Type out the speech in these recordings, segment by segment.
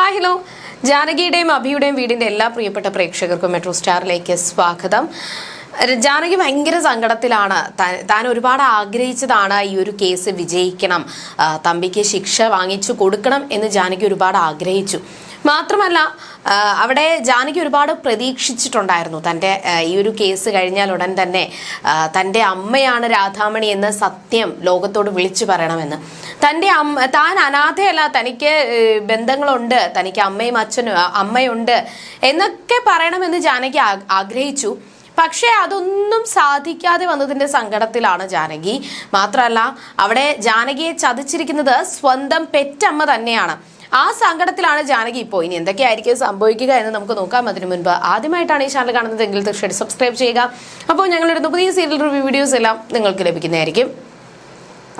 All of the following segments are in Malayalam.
ഹായ് ഹലോ ജാനകിയുടെയും അഭിയുടെയും വീടിന്റെ എല്ലാ പ്രിയപ്പെട്ട പ്രേക്ഷകർക്കും മെട്രോ സ്റ്റാറിലേക്ക് സ്വാഗതം. ജാനകി ഭയങ്കര സങ്കടത്തിലാണ്. താൻ ഒരുപാട് ആഗ്രഹിച്ചതാണ് ഈ ഒരു കേസ് വിജയിക്കണം. തമ്പിക്ക് ശിക്ഷ വാങ്ങിച്ചു കൊടുക്കണം എന്ന് ജാനകി ഒരുപാട് ആഗ്രഹിച്ചു. മാത്രമല്ല അവിടെ ജാനകി ഒരുപാട് പ്രതീക്ഷിച്ചിട്ടുണ്ടായിരുന്നു. തന്റെ ഈ ഒരു കേസ് കഴിഞ്ഞാൽ ഉടൻ തന്നെ തന്റെ അമ്മയാണ് രാധാമണി എന്ന് സത്യം ലോകത്തോട് വിളിച്ചു പറയണമെന്ന്. തന്റെ അമ്മ താൻ അനാഥയല്ല തനിക്ക് ബന്ധങ്ങളുണ്ട് തനിക്ക് അമ്മയും അച്ഛനും അമ്മയുണ്ട് എന്നൊക്കെ പറയണമെന്ന് ജാനകി ആഗ്രഹിച്ചു. പക്ഷേ അതൊന്നും സാധിക്കാതെ വന്നതിന്റെ സങ്കടത്തിലാണ് ജാനകി. മാത്രമല്ല അവിടെ ജാനകിയെ ചതിച്ചിരിക്കുന്നത് സ്വന്തം പെറ്റമ്മ തന്നെയാണ്. ആ സങ്കടത്തിലാണ് ജാനകി ഇപ്പോൾ. ഇനി എന്തൊക്കെയായിരിക്കും സംഭവിക്കുക എന്ന് നമുക്ക് നോക്കാം. അതിനു മുൻപ് ആദ്യമായിട്ടാണ് ഈ ചാനൽ കാണുന്നതെങ്കിൽ തീർച്ചയായിട്ടും സബ്സ്ക്രൈബ് ചെയ്യുക. അപ്പോൾ ഞങ്ങളുടെ പുതിയ സീരിയൽ റിവ്യൂ വീഡിയോസ് എല്ലാം നിങ്ങൾക്ക് ലഭിക്കുന്നതായിരിക്കും.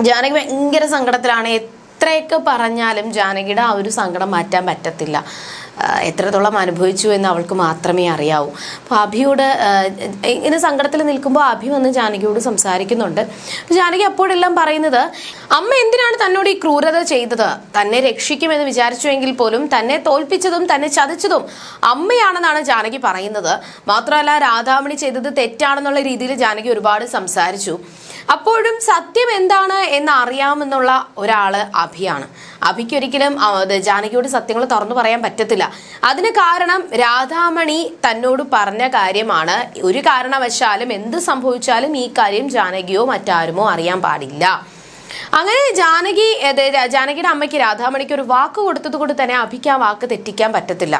ജാനകി ഭയങ്കര സങ്കടത്തിലാണ്. എത്രയൊക്കെ പറഞ്ഞാലും ജാനകിയുടെ ആ ഒരു സങ്കടം മാറ്റാൻ പറ്റത്തില്ല. എത്രത്തോളം അനുഭവിച്ചു എന്ന് അവൾക്ക് മാത്രമേ അറിയാവൂ. അപ്പോൾ അഭിയോട് ഇങ്ങനെ സങ്കടത്തിൽ നിൽക്കുമ്പോൾ അഭി വന്ന് ജാനകിയോട് സംസാരിക്കുന്നുണ്ട്. ജാനകി അപ്പോഴെല്ലാം പറയുന്നത് അമ്മ എന്തിനാണ് തന്നോട് ഈ ക്രൂരത ചെയ്തത്? തന്നെ രക്ഷിക്കുമെന്ന് വിചാരിച്ചുവെങ്കിൽ പോലും തന്നെ തോൽപ്പിച്ചതും തന്നെ ചതിച്ചതും അമ്മയാണെന്നാണ് ജാനകി പറയുന്നത്. മാത്രമല്ല രാധാമണി ചെയ്തത് തെറ്റാണെന്നുള്ള രീതിയിൽ ജാനകി ഒരുപാട് സംസാരിച്ചു. അപ്പോഴും സത്യം എന്താണ് എന്ന് അറിയാമെന്നുള്ള ഒരാൾ അഭിയാണ്. അഭിക്ക് ഒരിക്കലും ജാനകിയോട് സത്യങ്ങൾ തുറന്നു പറയാൻ പറ്റത്തില്ല. അതിന് കാരണം രാധാമണി തന്നോട് പറഞ്ഞ കാര്യമാണ്. ഒരു കാരണവശാലും എന്ത് സംഭവിച്ചാലും ഈ കാര്യം ജാനകിയോ മറ്റാരുമോ അറിയാൻ പാടില്ല. അങ്ങനെ ജാനകി ജാനകിയുടെ അമ്മയ്ക്ക് രാധാമണിക്ക് ഒരു വാക്ക് കൊടുത്തത് കൊണ്ട് തന്നെ അഭിക്ക് ആ വാക്ക് തെറ്റിക്കാൻ പറ്റത്തില്ല.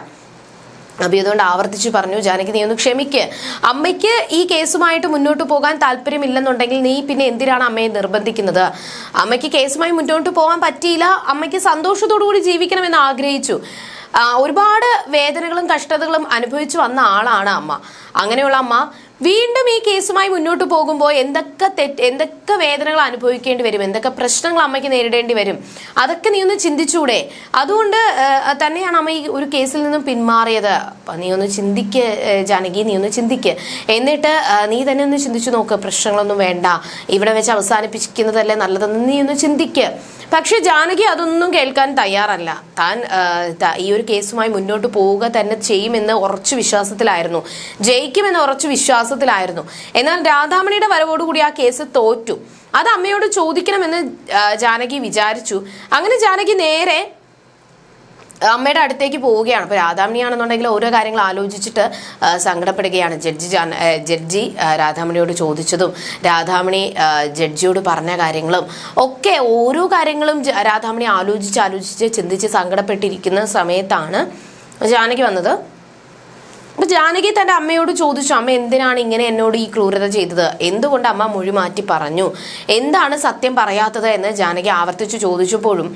അബി അതുകൊണ്ട് ആവർത്തിച്ച് പറഞ്ഞു ജാനകി നീ ഒന്ന് ക്ഷമിക്ക്. അമ്മയ്ക്ക് ഈ കേസുമായിട്ട് മുന്നോട്ട് പോകാൻ താല്പര്യമില്ലെന്നുണ്ടെങ്കിൽ നീ പിന്നെ എന്തിനാണ് അമ്മയെ നിർബന്ധിക്കുന്നത്? അമ്മയ്ക്ക് കേസുമായി മുന്നോട്ട് പോകാൻ പറ്റിയില്ല. അമ്മയ്ക്ക് സന്തോഷത്തോടു കൂടി ജീവിക്കണമെന്ന് ആഗ്രഹിച്ചു. ഒരുപാട് വേദനകളും കഷ്ടതകളും അനുഭവിച്ചു വന്ന ആളാണ് അമ്മ. അങ്ങനെയുള്ള അമ്മ വീണ്ടും ഈ കേസുമായി മുന്നോട്ട് പോകുമ്പോൾ എന്തൊക്കെ തെറ്റ് എന്തൊക്കെ വേദനകൾ അനുഭവിക്കേണ്ടി വരും എന്തൊക്കെ പ്രശ്നങ്ങൾ അമ്മയ്ക്ക് നേരിടേണ്ടി വരും അതൊക്കെ നീ ഒന്ന് ചിന്തിച്ചൂടെ? അതുകൊണ്ട് തന്നെയാണ് അമ്മ ഈ ഒരു കേസിൽ നിന്നും പിന്മാറിയത്. നീ ഒന്ന് ചിന്തിക്ക് ജാനകി നീ ഒന്ന് ചിന്തിക്ക്. എന്നിട്ട് നീ തന്നെ ഒന്ന് ചിന്തിച്ചു നോക്ക് പ്രശ്നങ്ങളൊന്നും വേണ്ട. ഇവിടെ വെച്ച് അവസാനിപ്പിക്കുന്നതല്ലേ നല്ലതെന്ന് നീ ഒന്ന് ചിന്തിക്ക്. പക്ഷെ ജാനകി അതൊന്നും കേൾക്കാൻ തയ്യാറല്ല. താൻ ഈ ഒരു കേസുമായി മുന്നോട്ട് പോവുക തന്നെ ചെയ്യുമെന്ന് ഉറച്ചു വിശ്വാസത്തിലായിരുന്നു. ജയിക്കുമെന്ന് ഉറച്ചു വിശ്വാസത്തിലായിരുന്നു എന്നാൽ രാധാമണിയുടെ വരവോടുകൂടി ആ കേസ് തോറ്റു. അത് അമ്മയോട് ചോദിക്കണമെന്ന് ജാനകി വിചാരിച്ചു. അങ്ങനെ ജാനകി നേരെ അമ്മയുടെ അടുത്തേക്ക് പോവുകയാണ്. അപ്പോൾ രാധാമണിയാണെന്നുണ്ടെങ്കിൽ ഓരോ കാര്യങ്ങൾ ആലോചിച്ചിട്ട് സങ്കടപ്പെടുകയാണ്. ജഡ്ജി ജഡ്ജി രാധാമണിയോട് ചോദിച്ചതും രാധാമണി ജഡ്ജിയോട് പറഞ്ഞ കാര്യങ്ങളും ഒക്കെ ഓരോ കാര്യങ്ങളും രാധാമണി ആലോചിച്ച് ആലോചിച്ച് ചിന്തിച്ച് സങ്കടപ്പെട്ടിരിക്കുന്ന സമയത്താണ് ജാനകി വന്നത്. അപ്പൊ ജാനകി തന്റെ അമ്മയോട് ചോദിച്ചു അമ്മ എന്തിനാണ് ഇങ്ങനെ എന്നോട് ഈ ക്രൂരത ചെയ്തത്? എന്തുകൊണ്ട് അമ്മ മൊഴി മാറ്റി പറഞ്ഞു? എന്താണ് സത്യം പറയാത്തത്? എന്ന് ജാനകി ആവർത്തിച്ചു ചോദിച്ചപ്പോഴും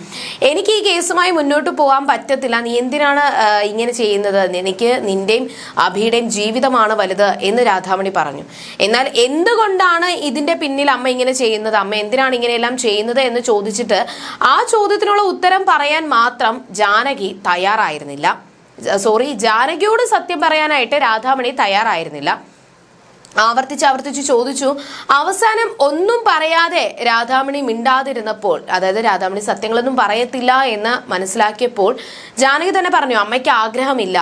എനിക്ക് ഈ കേസുമായി മുന്നോട്ട് പോകാൻ പറ്റത്തില്ല. നീ എന്തിനാണ് ഇങ്ങനെ ചെയ്യുന്നത്? എനിക്ക് നിന്റെയും അഭിയുടെയും ജീവിതമാണ് വലുത് എന്ന് രാധാമണി പറഞ്ഞു. എന്നാൽ എന്തുകൊണ്ടാണ് ഇതിന്റെ പിന്നിൽ അമ്മ ഇങ്ങനെ ചെയ്യുന്നത്? അമ്മ എന്തിനാണ് ഇങ്ങനെയെല്ലാം ചെയ്യുന്നത്? എന്ന് ചോദിച്ചിട്ട് ആ ചോദ്യത്തിനുള്ള ഉത്തരം പറയാൻ മാത്രം ജാനകി തയ്യാറായിരുന്നില്ല. സോറി ജാനകിയോട് സത്യം പറയാനായിട്ട് രാധാമണി തയ്യാറായിരുന്നില്ല. ആവർത്തിച്ച് ആവർത്തിച്ച് ചോദിച്ചു അവസാനം ഒന്നും പറയാതെ രാധാമണി മിണ്ടാതിരുന്നപ്പോൾ അതായത് രാധാമണി സത്യങ്ങളൊന്നും പറയത്തില്ല എന്ന് മനസ്സിലാക്കിയപ്പോൾ ജാനകി തന്നെ പറഞ്ഞു അമ്മയ്ക്ക് ആഗ്രഹമില്ല.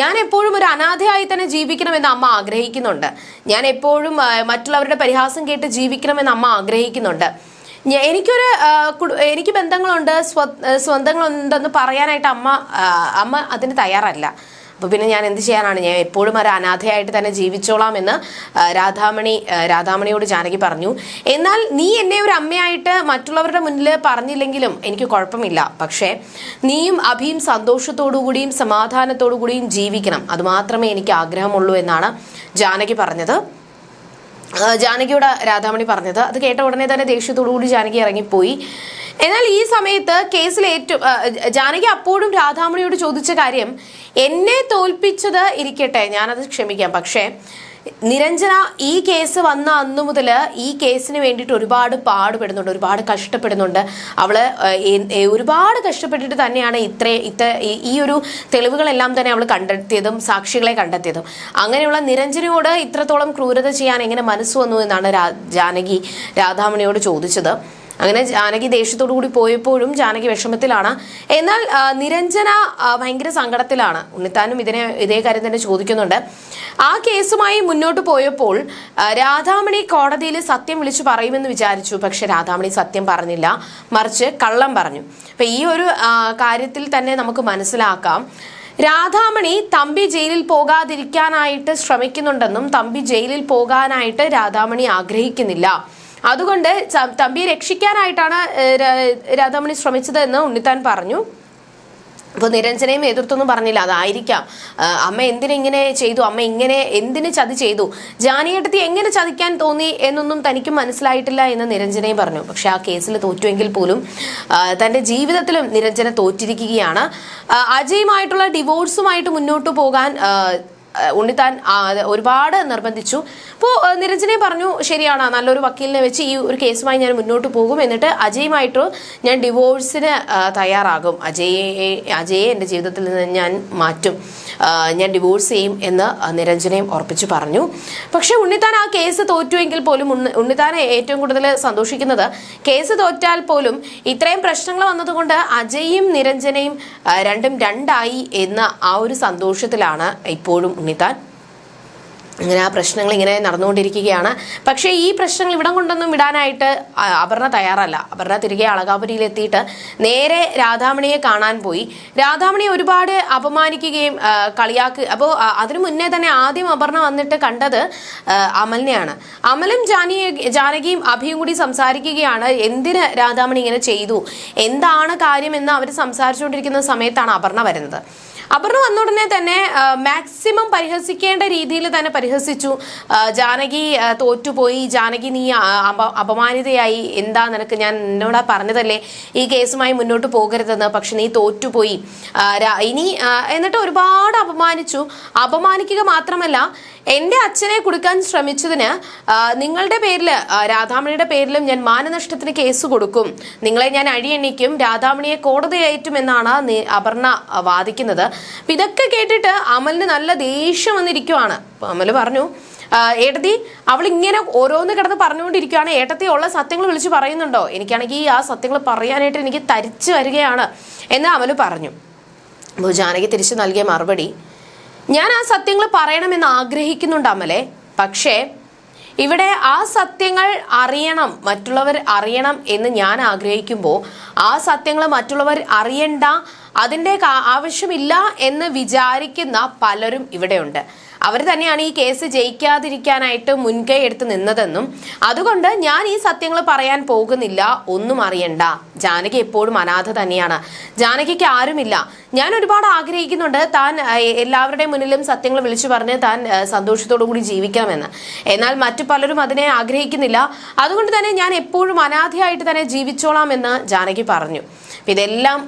ഞാൻ എപ്പോഴും ഒരു അനാഥയായി തന്നെ ജീവിക്കണമെന്ന് അമ്മ ആഗ്രഹിക്കുന്നുണ്ട്. ഞാൻ എപ്പോഴും മറ്റുള്ളവരുടെ പരിഹാസം കേട്ട് ജീവിക്കണമെന്ന് അമ്മ ആഗ്രഹിക്കുന്നുണ്ട്. എനിക്കൊരു എനിക്ക് ബന്ധങ്ങളുണ്ട് സ്വ സ്വന്തങ്ങളുണ്ടെന്ന് പറയാനായിട്ട് അമ്മ അമ്മ അതിന് തയ്യാറല്ല. അപ്പോൾ പിന്നെ ഞാൻ എന്ത് ചെയ്യാനാണ്? ഞാൻ എപ്പോഴും ഒരു അനാഥയായിട്ട് തന്നെ ജീവിച്ചോളാം എന്ന് രാധാമണി രാധാമണിയോട് ജാനകി പറഞ്ഞു. എന്നാൽ നീ എന്നെ ഒരു അമ്മയായിട്ട് മറ്റുള്ളവരുടെ മുന്നിൽ പറഞ്ഞില്ലെങ്കിലും എനിക്ക് കുഴപ്പമില്ല. പക്ഷേ നീയും അഭിയും സന്തോഷത്തോടു കൂടിയും സമാധാനത്തോടു കൂടിയും ജീവിക്കണം. അതുമാത്രമേ എനിക്ക് ആഗ്രഹമുള്ളൂ എന്നാണ് ജാനകി പറഞ്ഞത്. ജാനകിയോട് രാധാമണി പറഞ്ഞത്. അത് കേട്ട ഉടനെ തന്നെ ദേഷ്യത്തോടുകൂടി ജാനകി ഇറങ്ങിപ്പോയി. എന്നാൽ ഈ സമയത്ത് കേസിൽ ഏറ്റവും ജാനകി അപ്പോഴും രാധാമണിയോട് ചോദിച്ച കാര്യം എന്നെ തോൽപ്പിച്ചത് ഇരിക്കട്ടെ ഞാനത് ക്ഷമിക്കാം. പക്ഷേ നിരഞ്ജന ഈ കേസ് വന്ന അന്നു മുതൽ ഈ കേസിന് വേണ്ടിയിട്ട് ഒരുപാട് പാടുപെടുന്നുണ്ട് ഒരുപാട് കഷ്ടപ്പെടുന്നുണ്ട്. അവൾ ഒരുപാട് കഷ്ടപ്പെട്ടിട്ട് തന്നെയാണ് ഇത്ര ഇത്ര ഈ- ഒരു തെളിവുകളെല്ലാം തന്നെ അവൾ കണ്ടെത്തിയതും സാക്ഷികളെ കണ്ടെത്തിയതും. അങ്ങനെയുള്ള നിരഞ്ജനയോട് ഇത്രത്തോളം ക്രൂരത ചെയ്യാൻ എങ്ങനെ മനസ്സ് വന്നു എന്നാണ് ജാനകി രാധാമണിയോട് ചോദിച്ചത്. അങ്ങനെ ജാനകി ദേഷ്യത്തോടു കൂടി പോയപ്പോഴും ജാനകി വിഷമത്തിലാണ്. എന്നാൽ നിരഞ്ജന ഭയങ്കര സങ്കടത്തിലാണ്. ഉണ്ണിത്താനും ഇതിനെ ഇതേ കാര്യം തന്നെ ചോദിക്കുന്നുണ്ട്. ആ കേസുമായി മുന്നോട്ട് പോയപ്പോൾ രാധാമണി കോടതിയിൽ സത്യം വിളിച്ചു പറയുമെന്ന് വിചാരിച്ചു. പക്ഷെ രാധാമണി സത്യം പറഞ്ഞില്ല. മറിച്ച് കള്ളം പറഞ്ഞു. അപ്പൊ ഈ ഒരു കാര്യത്തിൽ തന്നെ നമുക്ക് മനസ്സിലാക്കാം. രാധാമണി തമ്പി ജയിലിൽ പോകാതിരിക്കാനായിട്ട് ശ്രമിക്കുന്നുണ്ടെന്നും തമ്പി ജയിലിൽ പോകാനായിട്ട് രാധാമണി ആഗ്രഹിക്കുന്നില്ല. അതുകൊണ്ട് തമ്പിയെ രക്ഷിക്കാനായിട്ടാണ് രാധാമണി ശ്രമിച്ചത് എന്ന് ഉണ്ണിത്താൻ പറഞ്ഞു. അപ്പോൾ നിരഞ്ജനയും എതിർത്തൊന്നും പറഞ്ഞില്ല. അതായിരിക്കാം. അമ്മ എന്തിനെങ്ങനെ ചെയ്തു? അമ്മ ഇങ്ങനെ എന്തിനു ചതി ചെയ്തു? ജാനിയേട്ടത്തി എങ്ങനെ ചതിക്കാൻ തോന്നി എന്നൊന്നും തനിക്ക് മനസ്സിലായിട്ടില്ല എന്ന് നിരഞ്ജനയും പറഞ്ഞു. പക്ഷെ ആ കേസിൽ തോറ്റുവെങ്കിൽ പോലും തന്റെ ജീവിതത്തിലും നിരഞ്ജന തോറ്റിരിക്കുകയാണ്. അജയുമായിട്ടുള്ള ഡിവോഴ്സുമായിട്ട് മുന്നോട്ട് പോകാൻ ഉണ്ണിത്താൻ ഒരുപാട് നിർബന്ധിച്ചു. അപ്പോൾ നിരഞ്ജനെ പറഞ്ഞു ശരിയാണ് നല്ലൊരു വക്കീലിനെ വെച്ച് ഈ ഒരു കേസുമായി ഞാൻ മുന്നോട്ട് പോകും. എന്നിട്ട് അജയുമായിട്ട് ഞാൻ ഡിവോഴ്സിന് തയ്യാറാകും. അജയെ അജയെ എന്റെ ജീവിതത്തിൽ നിന്ന് ഞാൻ മാറ്റും. ഞാൻ ഡിവോഴ്സ് ചെയ്യും എന്ന് നിരഞ്ജനയും ഉറപ്പിച്ചു പറഞ്ഞു. പക്ഷേ ഉണ്ണിത്താൻ ആ കേസ് തോറ്റുവെങ്കിൽ പോലും ഉണ്ണി- ഉണ്ണിത്താൻ ഏറ്റവും കൂടുതൽ സന്തോഷിക്കുന്നത് കേസ് തോറ്റാൽ പോലും ഇത്രയും പ്രശ്നങ്ങൾ വന്നതുകൊണ്ട് അജയും നിരഞ്ജനയും രണ്ടും രണ്ടായി എന്ന ആ ഒരു സന്തോഷത്തിലാണ് ഇപ്പോഴും ഉണ്ണിത്താൻ ഇങ്ങനെ ആ പ്രശ്നങ്ങൾ ഇങ്ങനെ നടന്നുകൊണ്ടിരിക്കുകയാണ്. പക്ഷേ ഈ പ്രശ്നങ്ങൾ ഇവിടം കൊണ്ടൊന്നും വിടാനായിട്ട് അപർണ തയ്യാറല്ല. അപർണ തിരികെ അളകാപുരിയിൽ എത്തിയിട്ട് നേരെ രാധാമണിയെ കാണാൻ പോയി. രാധാമണിയെ ഒരുപാട് അപമാനിക്കുകയും കളിയാക്ക അപ്പോൾ അതിനു മുന്നേ തന്നെ ആദ്യം അപർണ വന്നിട്ട് കണ്ടത് അമലിനെയാണ്. അമലും ജാനി ജാനകിയും അഭിയും കൂടി സംസാരിക്കുകയാണ്. എന്തിന് രാധാമണി ഇങ്ങനെ ചെയ്തു? എന്താണ് കാര്യമെന്ന് അവർ സംസാരിച്ചുകൊണ്ടിരിക്കുന്ന സമയത്താണ് അപർണ വരുന്നത്. അപർണ വന്ന ഉടനെ തന്നെ മാക്സിമം പരിഹസിക്കേണ്ട രീതിയിൽ തന്നെ പരിഹസിച്ചു. ജാനകി തോറ്റുപോയി. ജാനകി നീ അപ- അപമാനിതയായി. എന്താ നിനക്ക്? ഞാൻ എന്നോട് പറഞ്ഞതല്ലേ? ഈ കേസുമായി മുന്നോട്ട് പോകരുതെന്ന്. പക്ഷെ നീ തോറ്റുപോയി. ഇനി എന്നിട്ട് ഒരുപാട് അപമാനിച്ചു. അപമാനിക്കുക മാത്രമല്ല എന്റെ അച്ഛനെ കൊടുക്കാൻ ശ്രമിച്ചതിന് നിങ്ങളുടെ പേരിൽ രാധാമണിയുടെ പേരിലും ഞാൻ മാനനഷ്ടത്തിന് കേസ് കൊടുക്കും. നിങ്ങളെ ഞാൻ അഴിയെണ്ണിക്കും രാധാമണിയെ കോടതി കയറ്റുമെന്നാണ് എന്നാണ് അപർണ വാദിക്കുന്നത്. അപ്പൊ ഇതൊക്കെ കേട്ടിട്ട് അമലിന് നല്ല ദേഷ്യം വന്നിരിക്കുവാണ്. അപ്പം അമൽ പറഞ്ഞു ഏട്ടത്തി അവൾ ഇങ്ങനെ ഓരോന്ന് കിടന്ന് പറഞ്ഞുകൊണ്ടിരിക്കുകയാണ് ഏട്ടത്തി ഉള്ള സത്യങ്ങൾ വിളിച്ച് പറയുന്നുണ്ടോ? എനിക്കാണെങ്കിൽ ആ സത്യങ്ങൾ പറയാനായിട്ട് എനിക്ക് തരിച്ചു വരികയാണ്. എന്ന് അമൽ പറഞ്ഞു. അപ്പോൾ ജാനകി തിരിച്ചു നൽകിയ മറുപടി ഞാൻ ആ സത്യങ്ങൾ പറയണമെന്ന് ആഗ്രഹിക്കുന്നുണ്ട് അമലെ. പക്ഷേ ഇവിടെ ആ സത്യങ്ങൾ അറിയണം മറ്റുള്ളവർ അറിയണം എന്ന് ഞാൻ ആഗ്രഹിക്കുമ്പോൾ ആ സത്യങ്ങൾ മറ്റുള്ളവർ അറിയണ്ട അതിന്റെ ആവശ്യമില്ല എന്ന് വിചാരിക്കുന്ന പലരും ഇവിടെയുണ്ട്. അവർ തന്നെയാണ് ഈ കേസ് ജയിക്കാതിരിക്കാനായിട്ട് മുൻകൈ എടുത്ത് നിന്നതെന്നും അതുകൊണ്ട് ഞാൻ ഈ സത്യങ്ങൾ പറയാൻ പോകുന്നില്ല ഒന്നും അറിയണ്ട. ജാനകി എപ്പോഴും അനാഥ തന്നെയാണ്. ജാനകിക്ക് ആരുമില്ല. ഞാൻ ഒരുപാട് ആഗ്രഹിക്കുന്നുണ്ട് താൻ എല്ലാവരുടെയും മുന്നിലും സത്യങ്ങൾ വിളിച്ചു പറഞ്ഞ് താൻ സന്തോഷത്തോടു കൂടി ജീവിക്കണമെന്ന് എന്നാൽ മറ്റു പലരും അതിനെ ആഗ്രഹിക്കുന്നില്ല. അതുകൊണ്ട് തന്നെ ഞാൻ എപ്പോഴും അനാഥയായിട്ട് തന്നെ ജീവിച്ചോളാം എന്ന് ജാനകി പറഞ്ഞു. ഇതെല്ലാം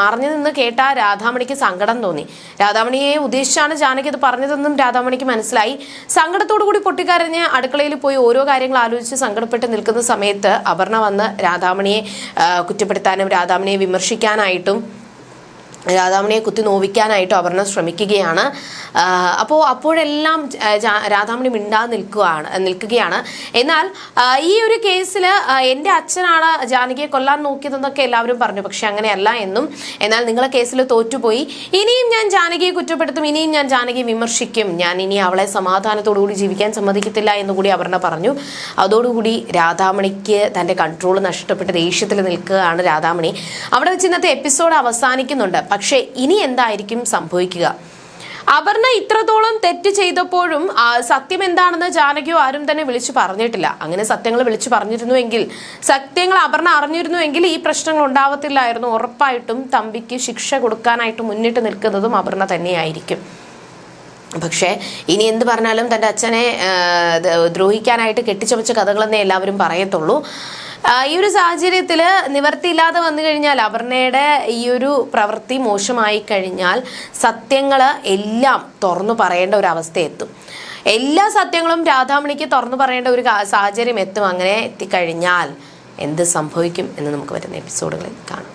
മറഞ്ഞു നിന്ന് കേട്ട രാധാമണിക്ക് സങ്കടം തോന്നി. രാധാമണിയെ ഉദ്ദേശിച്ചാണ് ജാനകി ഇത് പറഞ്ഞതെന്നും രാധാമണിക്ക് മനസ്സിലായി. സങ്കടത്തോടു കൂടി പൊട്ടിക്കരഞ്ഞ് അടുക്കളയിൽ പോയി ഓരോ കാര്യങ്ങൾ ആലോചിച്ച് സങ്കടപ്പെട്ട് നിൽക്കുന്ന സമയത്ത് അപർണ വന്ന് രാധാമണിയെ കുറ്റപ്പെടുത്താനും രാധാമണിയെ വിമർശിക്കാനായിട്ടും രാധാമണിയെ കുത്തി നോവിക്കാനായിട്ട് അപർണ ശ്രമിക്കുകയാണ്. അപ്പോൾ അപ്പോഴെല്ലാം രാധാമണി മിണ്ടാതെ നിൽക്കുകയാണ് നിൽക്കുകയാണ്. എന്നാൽ ഈ ഒരു കേസിൽ എന്റെ അച്ഛനാണ് ജാനകിയെ കൊല്ലാൻ നോക്കിയതെന്നൊക്കെ എല്ലാവരും പറഞ്ഞു. പക്ഷെ അങ്ങനെയല്ല എന്നും. എന്നാൽ നിങ്ങളെ കേസിൽ തോറ്റുപോയി. ഇനിയും ഞാൻ ജാനകിയെ കുറ്റപ്പെടുത്തും. ഇനിയും ഞാൻ ജാനകിയെ വിമർശിക്കും. ഞാൻ ഇനി അവളെ സമാധാനത്തോടുകൂടി ജീവിക്കാൻ സമ്മതിക്കത്തില്ല എന്നുകൂടി അപർണ പറഞ്ഞു. അതോടുകൂടി രാധാമണിക്ക് തന്റെ കൺട്രോൾ നഷ്ടപ്പെട്ട് ദേഷ്യത്തിൽ നിൽക്കുകയാണ് രാധാമണി. അവിടെ വെച്ച് ഇന്നത്തെ എപ്പിസോഡ് അവസാനിക്കുന്നുണ്ട്. പക്ഷേ ഇനി എന്തായിരിക്കും സംഭവിക്കുക? അപർണ ഇത്രത്തോളം തെറ്റ് ചെയ്തപ്പോഴും സത്യം എന്താണെന്ന് ജാനകിയോ ആരും തന്നെ വിളിച്ചു പറഞ്ഞിട്ടില്ല. അങ്ങനെ സത്യങ്ങൾ വിളിച്ചു പറഞ്ഞിരുന്നുവെങ്കിൽ സത്യങ്ങൾ അപർണ അറിഞ്ഞിരുന്നുവെങ്കിൽ ഈ പ്രശ്നങ്ങൾ ഉണ്ടാവത്തില്ലായിരുന്നു. ഉറപ്പായിട്ടും തമ്പിക്ക് ശിക്ഷ കൊടുക്കാനായിട്ട് മുന്നിട്ട് നിൽക്കുന്നതും അപർണ തന്നെയായിരിക്കും. പക്ഷേ ഇനി എന്ത് പറഞ്ഞാലും തന്റെ അച്ഛനെ ദ്രോഹിക്കാനായിട്ട് കെട്ടിച്ചമച്ച കഥകളെന്നേ എല്ലാവരും പറയത്തുള്ളൂ. ഈ ഒരു സാഹചര്യത്തിൽ നിവർത്തിയില്ലാതെ വന്നു കഴിഞ്ഞാൽ അപർണയുടെ ഈ ഒരു പ്രവൃത്തി മോശമായി കഴിഞ്ഞാൽ സത്യങ്ങൾ എല്ലാം തുറന്നു പറയേണ്ട ഒരു അവസ്ഥ എത്തും. എല്ലാ സത്യങ്ങളും രാധാമണിക്ക് തുറന്നു പറയേണ്ട ഒരു സാഹചര്യം എത്തും. അങ്ങനെ എത്തിക്കഴിഞ്ഞാൽ എന്ത് സംഭവിക്കും എന്ന് നമുക്ക് വരുന്ന എപ്പിസോഡുകളിൽ കാണാം.